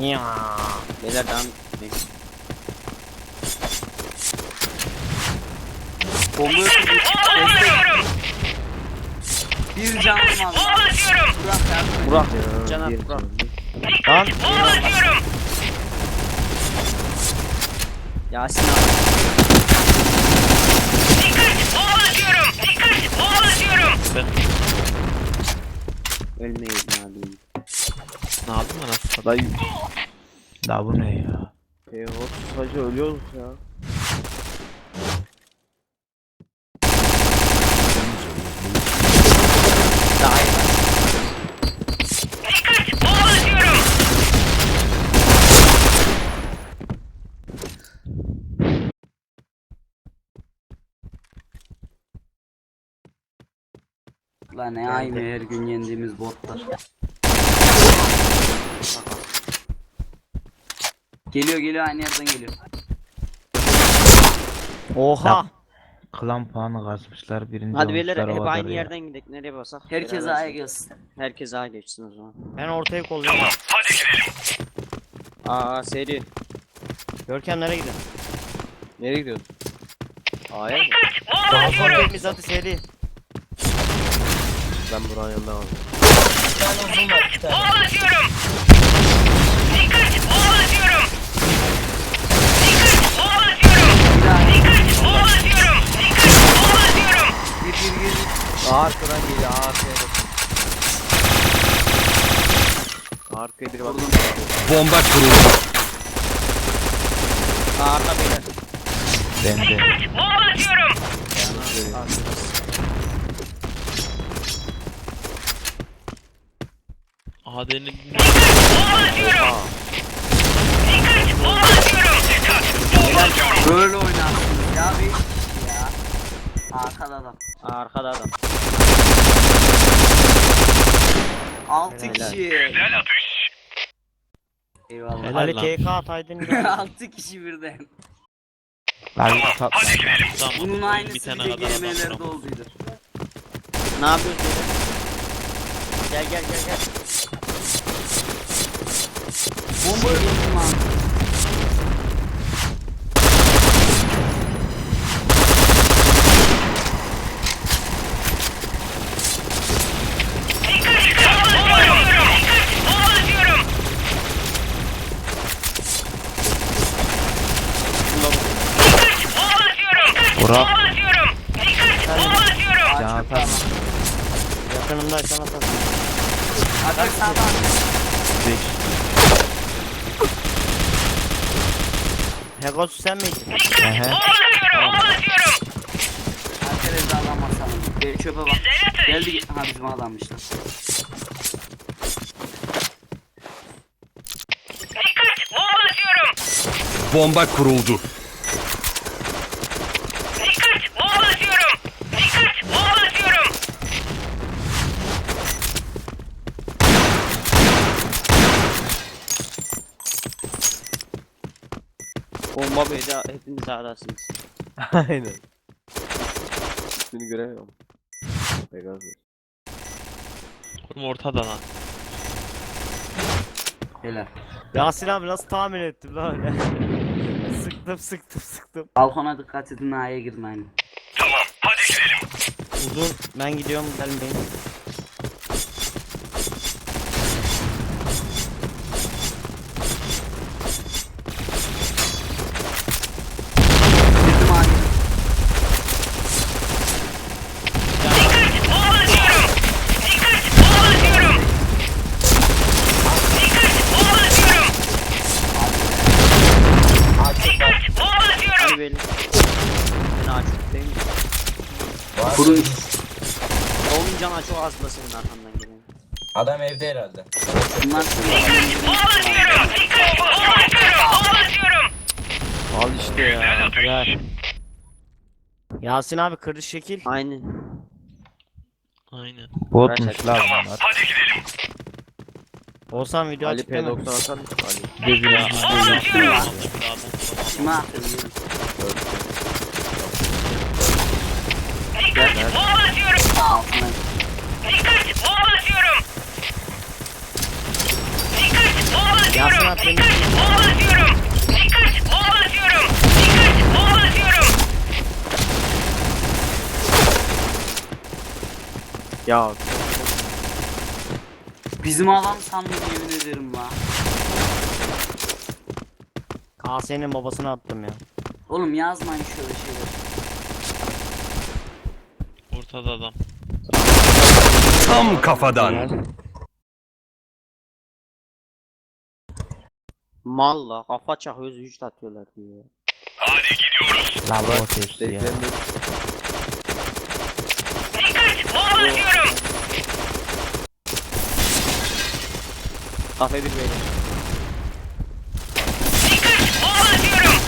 Ya. Beyler etmeyin. Bomba. Bir canım var. Bombalıyorum. Burak et. Burak. Caner Burak. Lan. Yasin abi. Dikkat. Bombalıyorum. Dikkat. Bombalıyorum. Ölmeyin abi. Ne yaptın lan aslında? Dayı. La bu ne ya? E, o sadece ölüyoruz ya. Daha iyi. Dikkat. Bombalıyorum. Lan ne aynı her gün yendiğimiz botlar. Geliyor geliyor aynı yerden geliyor. Oha. Klan puanı kasmışlar birinci Hadi beyler olmuşlar hep o aynı kadar ya. yerden gidelim. Nereye basak? Herkes Beraber A'ya gelsin. Herkes A'ya geçsin o zaman. Ben ortaya kolluyorum. Hadi gidelim. Aa seri. Görkem nereye gidiyorsun? Nereye gidiyorsun? A'ya mı? Daha sonra biz hadi seri. Ben buranın. Dikkat. Bombalıyorum. Dikkat. Bombalıyorum. Dikkat. Bombalıyorum. Bir daha Dikkat. Bombalıyorum. Dikkat. Gir. Aa, arkadan geliyor. Arkaya bakın. Arkaya biri bakın. Bomba kuruldu. Arka beyler. Ben de. Dikkat. Bombalıyorum. Adenin Bombalıyorum. Dikkat. Oynarsınız ya. Ya. Arkada adam. Arkada adam. 6 Helal. kişi. Güzel atış. Eyvallah. Helal Ali lan. KK ataydın. 6 kişi birden. Lan tat- Hadi gidelim. Bunun bir aynısı bir tane de kadar adam GM'lerde var. olduydu. Ne yapıyorsun? Gel gel gel gel. Bomba yedim lan. Dikkat. Bombalıyorum. Dikkat. Bombalıyorum. Dikkat. Bombalıyorum. Dikkat. Burak. Bombalıyorum. Dikkat. Bombalıyorum. Can atar mı? Yakınımdaysan atarsın. Atak sağdan. Beş. Hegos sen miydin? Ehe. Bombalıyorum. Bombalıyorum. Herkese alamazsam. Gel çöpe bak. Geldi. Ha bizim adammışlar. Bomba kuruldu. Dikkat. Bombalıyorum. Dikkat. Bombalıyorum. Beyler hepiniz A'dasınız. Aynen. İsmini göremiyorum. Pegasus. Oğlum ortada lan. Helal. Yasin abi nasıl tahmin ettim lan öyle. sıktım sıktım sıktım. Balkona dikkat edin A'ya aynı. Tamam. Hadi gidelim. Uzun ben gidiyorum gidelim Adam evde herhalde. Bunlar şurada. Bombalıyorum. Dikkat. Bombalıyorum. Bombalıyorum. Al işte ya. Ver. Yasin abi kırış şekil. Aynen. Aynen. Botmuş lan bunlar. Hadi gidelim. Olsan video Ali açık değil mi? P90 atar mısın? Ali. Aldım bir adam. Kime attın? Dikkat. Bombalıyorum. Altına. Dikkat. Bombalıyorum. Dikkat. Bombalıyorum. at beni. Dikkat! Bomba atıyorum! Dikkat! Bomba atıyorum! Dikkat! Bomba atıyorum! Ya Bizim adam sandım yemin ederim la. KS'nin babasına attım ya. Oğlum yazmayın şöyle şeyler. Ortada adam. Tam kafadan. Malla kafa çakıyoruz 3 atıyorlar diyor. La bot hepsi ya. Dikkat! Bomba atıyorum! Kafe bir böyle. Dikkat! Bomba atıyorum!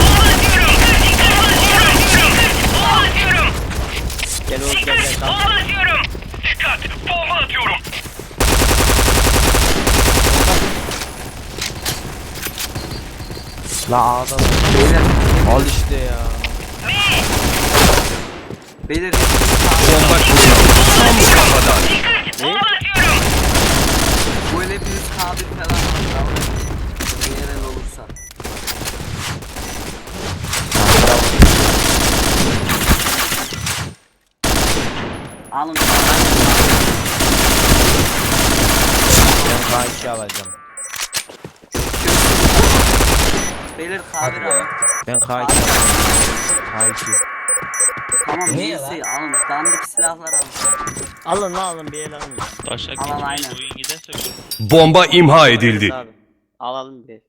Bomba atıyorum! Gel oğlum gel gel. Bomba atıyorum! Dikkat! Bomba atıyorum! La A'da da. Beyler, Al işte ya. beyler Bomba kuruldu. Tam kafadan. Dikkat! Bomba atıyorum! bu ele bir kabir falan var. Eğer el olursa. Alın. Ben K2 alacağım. Beyler Hadi be. alın. Ben K2 alacağım. K2. Tamam Niye neyse alın. Dandik silahlar alın. Alın lan alın bir el alın. ya. Taşak Aman aynen. oyun giderse böyle. Bomba imha edildi. Abi. Alalım bir.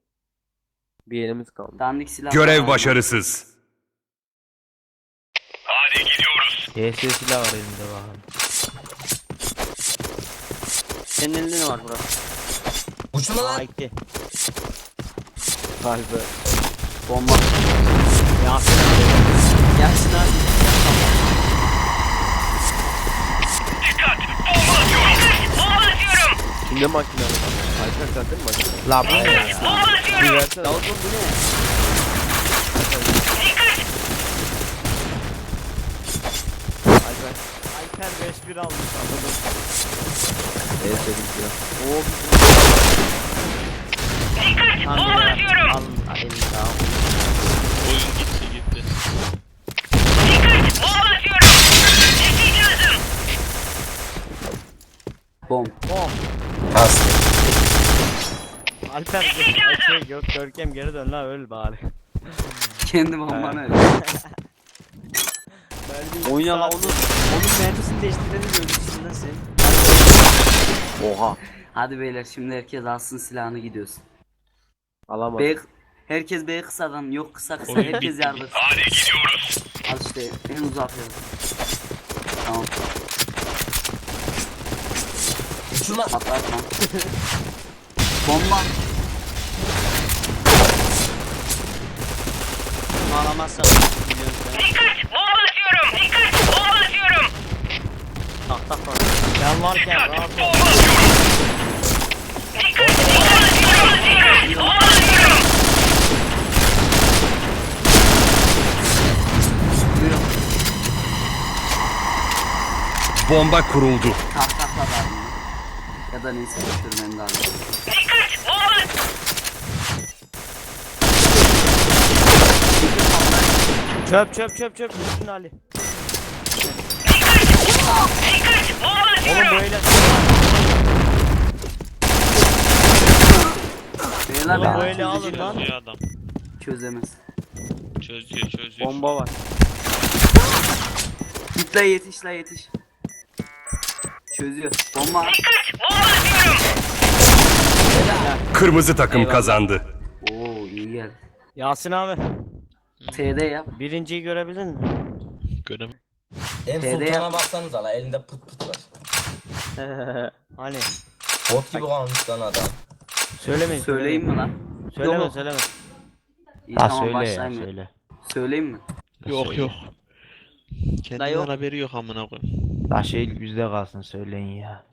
Bir elimiz kaldı. Dandik silahlar Görev alın. başarısız. DS silah var elimde bakalım. Senin elinde ne var burası? Uçma lan. A2. Vay be. Bomba. Yasin abi. Yasin abi. Dikkat! Bomba atıyorum! Bomba atıyorum! Kimde makine var? Ayşe sen değil mi makine? La bu ne ya? Bomba atıyorum! versene. Davut bu ne? Dikkat! Ayşe. Alper 5-1 almış anladım. Evet dedim ya. Oo Dikkat! Bomba atıyorum! Al elini al. Oyun gitti gitti. Dikkat! Bomba atıyorum! Destek lazım! Bom. Az. Alper gö- şey, gök Görkem geri dön lan öl bari. Kendi bombanı öyle. Oyna la onu. Onun mermisini değiştirelim ölürsün lan sen. Oha. Hadi beyler şimdi herkes alsın silahını gidiyoruz. Alamadım. B herkes B kısadan yok kısa kısa Oyun herkes bitti, yardım. Hadi gidiyoruz. Al işte en uzak yer. Tamam Uçma. atlatma. Bomba. Alamazsan biliyorum sen. Dikkat! Bomba atıyorum! Dikkat! Bomba atıyorum! Tak tak. Ben varken rahat ol. Bomba atıyorum! Dikkat! Bomba kuruldu. Tak takla da alayım. Ya da neyse de alayım. Dikkat! Bomba! Çöp çöp çöp çöp üstün Ali. Dikkat! Bomba Oğlum atıyorum! böyle Beyler Oğlum ben böyle alın lan. Çözüyor adam. çözemez. Çözüyor çözüyor. Bomba var. Git la yetiş la yetiş. Çözüyor. Bomba. Dikkat! Bomba atıyorum! Kırmızı takım kazandı. Oo iyi geldi. Yasin abi TD yap. birinciyi görebildin mi? Görem. En TD sultana yap. baksanıza la elinde pıt pıt var. Hani Bot gibi kalmış lan adam. söylemeyin. Söyleyeyim mi lan? Söyleme Yok. söyleme. İyi Ha tamam söyle ya başlayayım. ya. söyle. Söyleyeyim mi? Yok yok. Kendinden yok. haberi yok amına koyayım. La şey bizde kalsın söyleyin ya.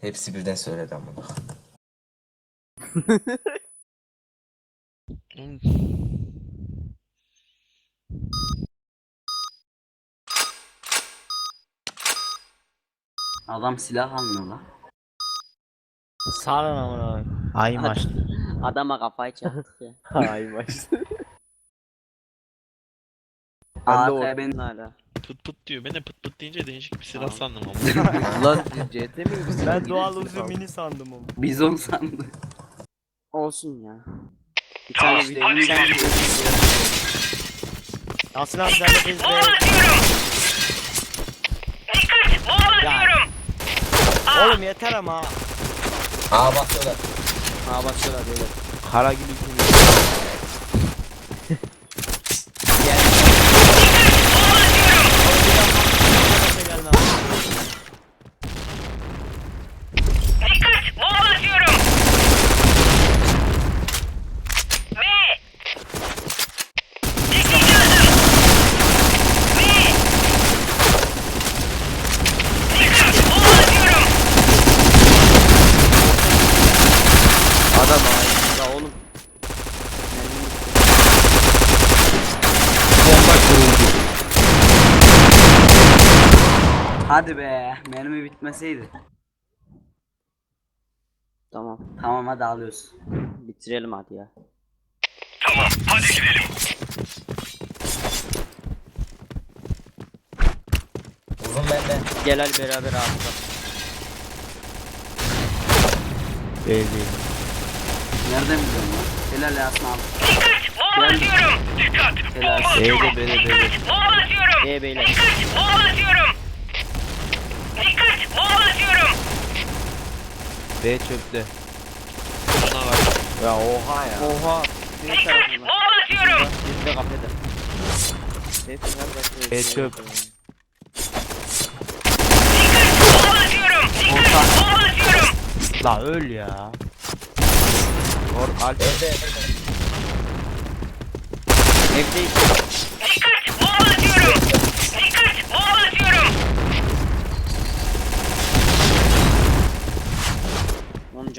Hepsi birden söyledi ama. Adam silah almıyor lan. Sarın amına. Ay maçtı. Adama kafayı çaktık ya. Hay baş. Arkaya ben Hala. Pıt pıt diyor. Ben de pıt pıt deyince değişik bir silah sandım ama. Lan CT mi? Ben doğal uzun mini sandım onu. bizon sandı. Olsun ya. Bir tane video. Bir tane video. Yasin abi sen de biz Bomba de. atıyorum. Dikkat! Bomba Ya. atıyorum. Oğlum yeter ama. Aa bakıyorlar. Ha başlıyorlar böyle. Kara gibi kim? Gelme. Dikkat! Bomba atıyorum. Ve... İkinci adım. Ve... Dikkat! Bomba atıyorum. Adam ay. Ya oğlum. Bomba kuruldu. Hadi be. Mermi bitmeseydi. Tamam. Tamam hadi alıyoruz. Bitirelim hadi ya. Uzun bende. Gel hadi beraber abi. Değil değil. Nereden biliyorsun lan? Helal Yasin abi. Dikkat! Bomba atıyorum. Dikkat! Bomba B'de. Dikkat! Bomba atıyorum. Beyler. Dikkat! Bomba atıyorum. Dikkat! Bomba atıyorum. B çöpte. Bana var. Ya oha ya. Oha. Bir Dikkat! tarafından. Bomba atıyorum. Bir de kafede. Neyse nerede? B çöp. Dikkat! Bomba atıyorum. Dikkat! Bomba atıyorum. La öl ya. Or Alp Evde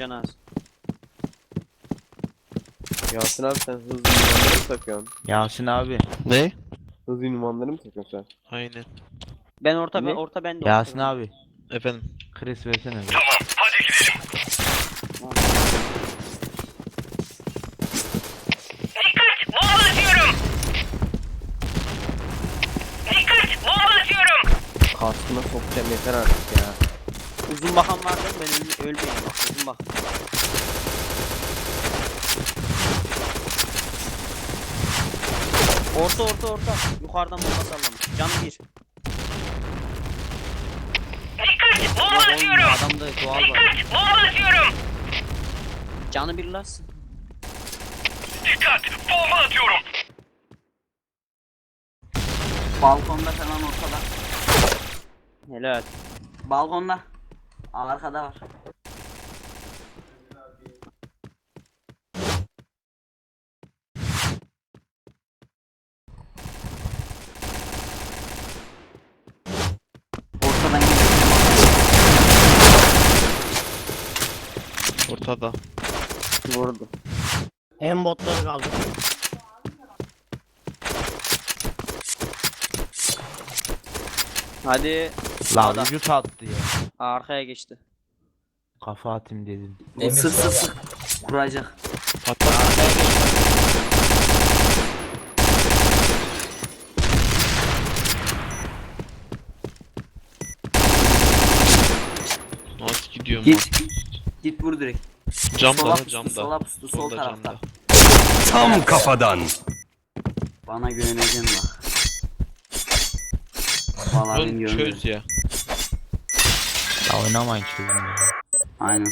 Canı az. Yasin abi sen hızlı ünvanları mı takıyorsun? Yasin abi. Ne? Hızlı ünvanları mı takıyorsun sen? Aynen. Ben orta Ne? ben orta ben de Yasin orta. abi. Efendim. Chris versene. bir. Dikkat! Bomba atıyorum. Dikkat! Bomba atıyorum. Kaskına sokacağım yeter artık ya. Uzun bakan var değil mi? Ben öl ölmeyeyim bak uzun bak. Orta orta orta. Yukarıdan bomba sallamış. Canı bir. Dikkat! Bomba atıyorum. adamda doğal var. Dikkat! Bomba atıyorum. Canı bir las. Dikkat! Bomba atıyorum. Balkonda falan ortada. Helal. Balkonda. Arkada var. Ortadan. Ortada. Vurdu. Hem botları kaldı. Hadi. La Sağda. vücut attı ya. Arkaya geçti. Kafa atayım dedim. Emir Sık sık sık. Kuracak. Patlat. Arkaya geçti. Nasıl gidiyorum Git. Git vur direkt. Camda pustu, camda. sola pustu, sol Solda, tarafta. camda. Tam kafadan. Bana güveneceksin bak. Vallahi güvenmiyorum. çöz ya. Ya oynamayın çocuğum ya. Aynen.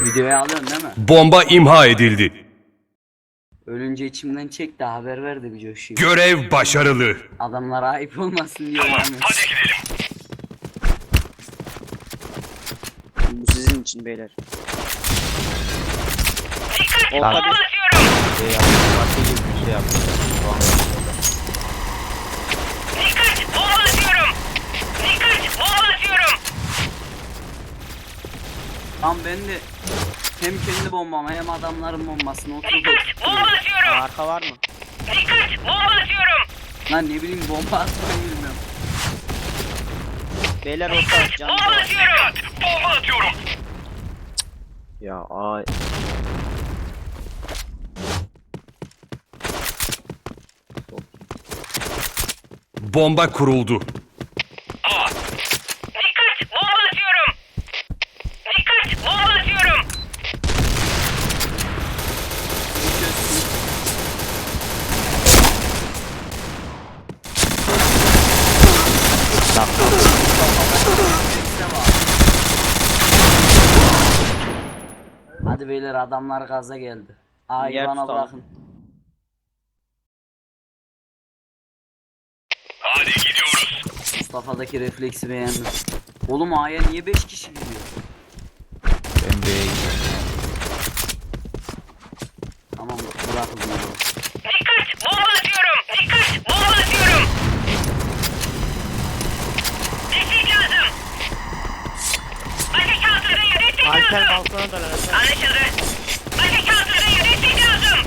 Videoyu alıyorsun değil mi? Bomba imha edildi. Ölünce içimden çek de haber ver de bir coşayım. Görev başarılı. Adamlara ayıp olmasın diye oynamıyorum. Bu sizin için beyler. Dikkat! Bomba atıyorum. Şey yaptı. Başka bir şey yaptı. Dikkat! Bomba atıyorum. Dikkat! Bomba atıyorum. Lan ben de hem kendi bombama hem adamların bombasını oturup Dikkat! Bomba atıyorum. Arka var mı? Dikkat! Bomba atıyorum. Lan ne bileyim bomba atmayı bilmiyorum. Beyler orta can. Bomba atıyorum. Bomba atıyorum. Ya ay. Bomba kuruldu. Dikkat! Bomba atıyorum. Dikkat! Bomba atıyorum. Hadi beyler adamlar gaza geldi. A'yı Yer tutalım. bırakın. Hadi gidiyoruz. Mustafa'daki refleksi beğendim. Oğlum A'ya niye 5 kişi gidiyor? Ben B'ye gidiyorum. Tamam bırakın bunu. Dikkat! Bomba atıyorum. Dikkat! Bomba atıyorum. Destek lazım. Ateş altındayım. Destek Alper lazım. balkona da lan. Anlaşıldı. Ateş altındayım. Destek lazım.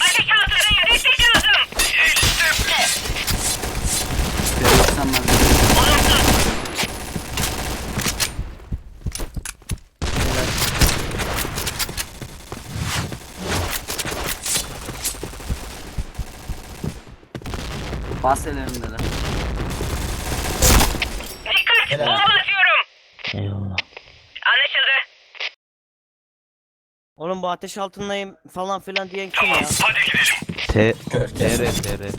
Ateş altındayım. Destek lazım. Görüyorsanlar Olumsuz. Bas elimdeler. Dikkat! Helal. Bomba atıyorum. Eyvallah. Anlaşıldı. Oğlum bu ateş altındayım falan filan diyen kim ya? Hadi gidelim. T. TR, TR.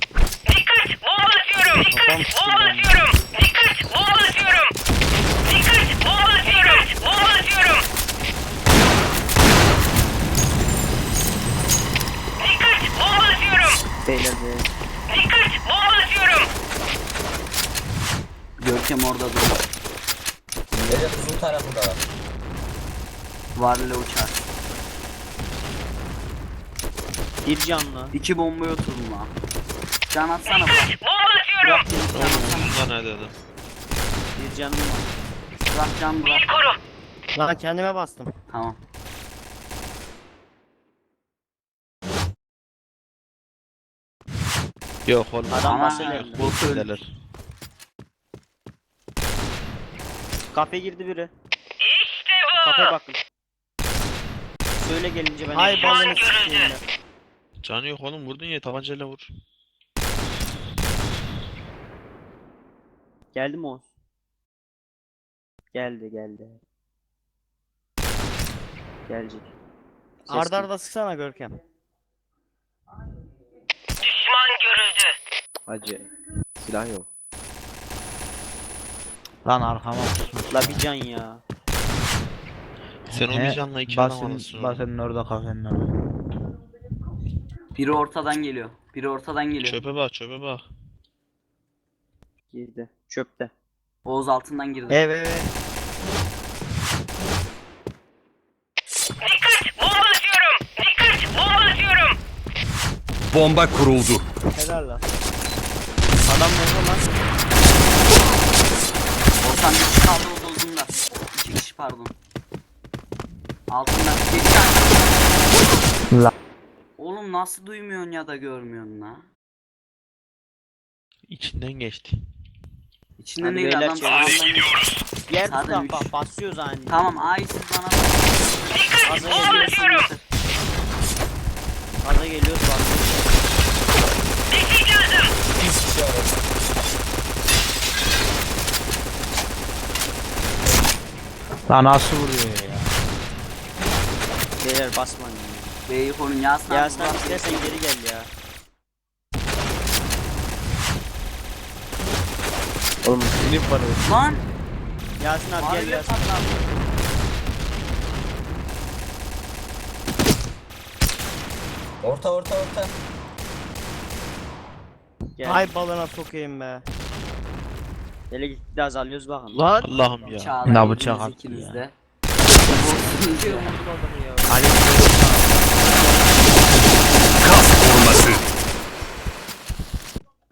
Dikkat! Bomba atıyorum. Kafam Dikkat! sıkıldı Bomba ama. atıyorum. Dikkat! Bomba atıyorum. Dikkat! Bomba atıyorum. Bomba atıyorum. Dikkat! Bomba atıyorum. Beyler be. Dikkat! Bomba atıyorum. Görkem orada duruyor. Beyler uzun tarafında var. Varlı uçar. Bir canlı. İki bombayı oturdum lan. Can atsana bak. Dikkat! Bomba atıyorum. Bundan ne dedim? Bir canlı var. Bırak can bırak. Bir koru. Lan kendime bastım. Tamam. Yok oğlum. Adam Ama bahsediyor. bot öldü. Kafe girdi biri. İşte Kafeye bu. bakın. Söyle gelince ben Hay balını sikeyim ya. Canı yok oğlum vurdun ya tabancayla vur. Geldi mi Oğuz? Geldi geldi. Gelecek. Ses Arda arda sıksana Görkem. Düşman görüldü. Acı. Silah yok. Lan arkama pusmuş. La bir can ya. Sen o bir canla iki adam alırsın. basın orada kafenin orada. Biri ortadan geliyor. Biri ortadan geliyor. Çöpe bak çöpe bak. Girdi. Çöpte. Oğuz altından girdi. Evet evet. Dikkat! Bomba atıyorum. Dikkat! Bomba atıyorum. Bomba kuruldu. Helal lan. Adam nerede lan? Kişi kaldı o da uzunda. İki kişi pardon. Altından bir tane. La. Oğlum nasıl duymuyorsun ya da görmüyorsun la? İçinden geçti. İçinde Hadi ne beyler adam geçiyor. Yer tutan bak basıyoruz aynı. Tamam ay siz bana Dikkat! Gaza geliyoruz basıyoruz. Destek lazım. Bir kişi var. Lan nasıl vuruyor ya? Beyler basmayın korun Yasin Ya sen istersen geri gel ya. Oğlum sinip var o. Lan! Yasin abi gel Yasin. patladı. Orta orta orta. Gel. Hay balına sokayım be. Hele gittik de azalıyoruz bakın. Lan. Allah'ım ya. Çağla Ne bıçak attı ya. Ali Kas koruması.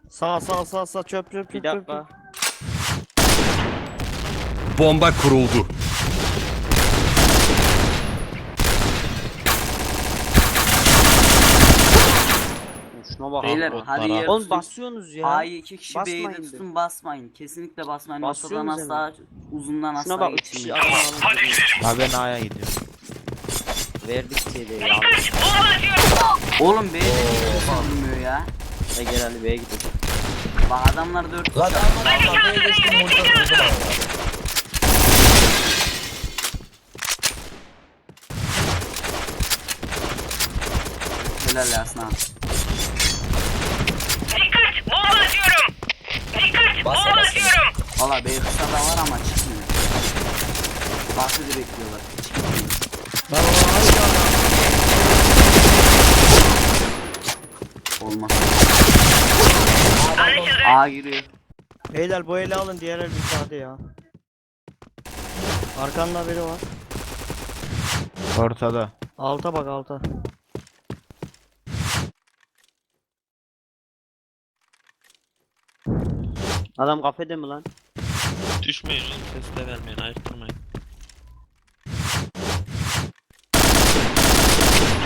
Sağ sağ sağ sağ çöp çöp Bir çöp çöp. dakika. Bomba kuruldu. Şuna bak. Beyler hadi botlara. yer Oğlum tutun. basıyorsunuz ya. A'yı iki kişi Basmayın bir. tutun basmayın. Kesinlikle basmayın. Ortadan Basıyorsunuz asla uzundan Şuna asla bak 3 kişi geçirmeyin. adam alın. Hadi gidelim. Ya ben A'ya gidiyorum. Verdik! Bomba atıyorum. Oğlum B'de niye tutulmuyor ya? E gel Ali B'ye gidelim. Bak adamlar dört. La tamam lan kafaya geçtim burada. Helal Yasin abi. Bomba atıyorum. Dikkat! Bas, Bomba bas. atıyorum. Valla B da var ama çıkmıyor. Bahsedi bekliyorlar. Olmaz. Anlaşıldı. A giriyor. Beyler bu eli alın diğer el müsaade ya. Arkanda biri var. Ortada. Alta bak alta. Adam kafede mi lan? Düşmeyin oğlum ses de vermeyin ayıktırmayın.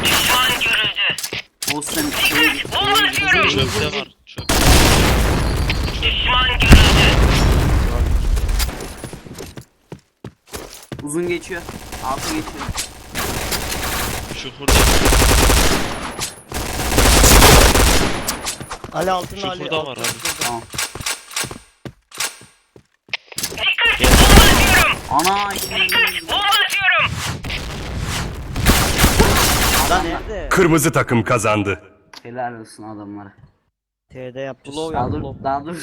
Düşman görüldü. O sen şeye git. Bomba atıyorum. Çöpte var. Çöp. Düşman görüldü. Uzun geçiyor. Altı geçiyor. Çukurda. Ali altında Ali. Çukurda var abi. Tamam. Dikkat! Bomba atıyorum. Ana Dikkat! Bomba atıyorum. Lan nerede? Kırmızı takım kazandı. Helal olsun adamlara. TD yapmış. Blow Daha yap dur, blow. daha dur.